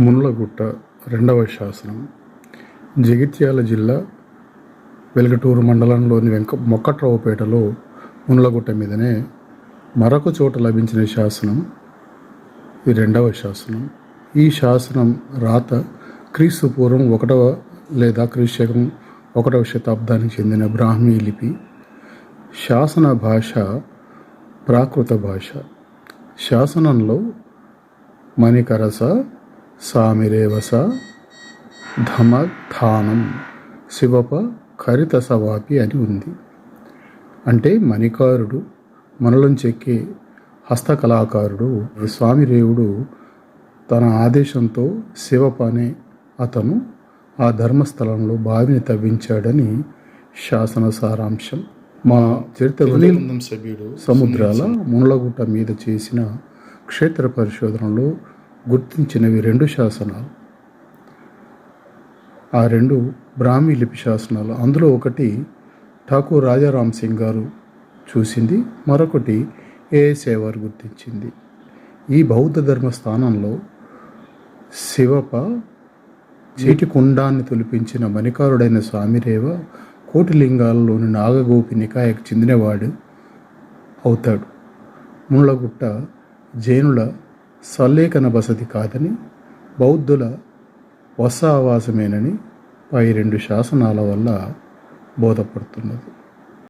మున్లగుట్ట రెండవ శాసనం జగిత్యాల జిల్లా వెలగటూరు మండలంలోని వెంక మొక్కట్రావుపేటలో మున్లగుట్ట మీదనే మరొక చోట లభించిన శాసనం ఈ రెండవ శాసనం. ఈ శాసనం రాత క్రీస్తు పూర్వం ఒకటవ లేదా క్రీశకం ఒకటవ శతాబ్దానికి చెందిన బ్రాహ్మీ లిపి. శాసన భాష ప్రాకృత భాష. శాసనంలో మణికరస సామిరేవస ధమధానం శివప కరిత సవాపి అని ఉంది. అంటే మణికారుడు మనలోంచెక్కే హస్తకళాకారుడు స్వామిరేవుడు తన ఆదేశంతో శివప అనే అతను ఆ ధర్మస్థలంలో బావిని తవ్వించాడని శాసన సారాంశం. మా చరిత్ర సభ్యుడు సముద్రాల మునలగుట్ట మీద చేసిన క్షేత్ర పరిశోధనలో గుర్తించినవి రెండు శాసనాలు. ఆ రెండు బ్రాహ్మీ లిపి శాసనాలు. అందులో ఒకటి ఠాకూర్ రాజారాం సింగ్ గారు చూసింది మరొకటి ఏఎస్ఏ వారు గుర్తించింది. ఈ బౌద్ధ ధర్మ స్థానంలో శివప చేటి కుండాన్ని తొలిపించిన మణికారుడైన స్వామిరేవ కోటిలింగాలలోని నాగగోపి నికాయకు చెందినవాడు అవుతాడు. ముళ్ళగుట్ట జైనుల సల్లేఖన బసతి కాదని బౌద్ధుల వసావాసమేనని పై రెండు శాసనాల వల్ల బోధపడుతున్నది.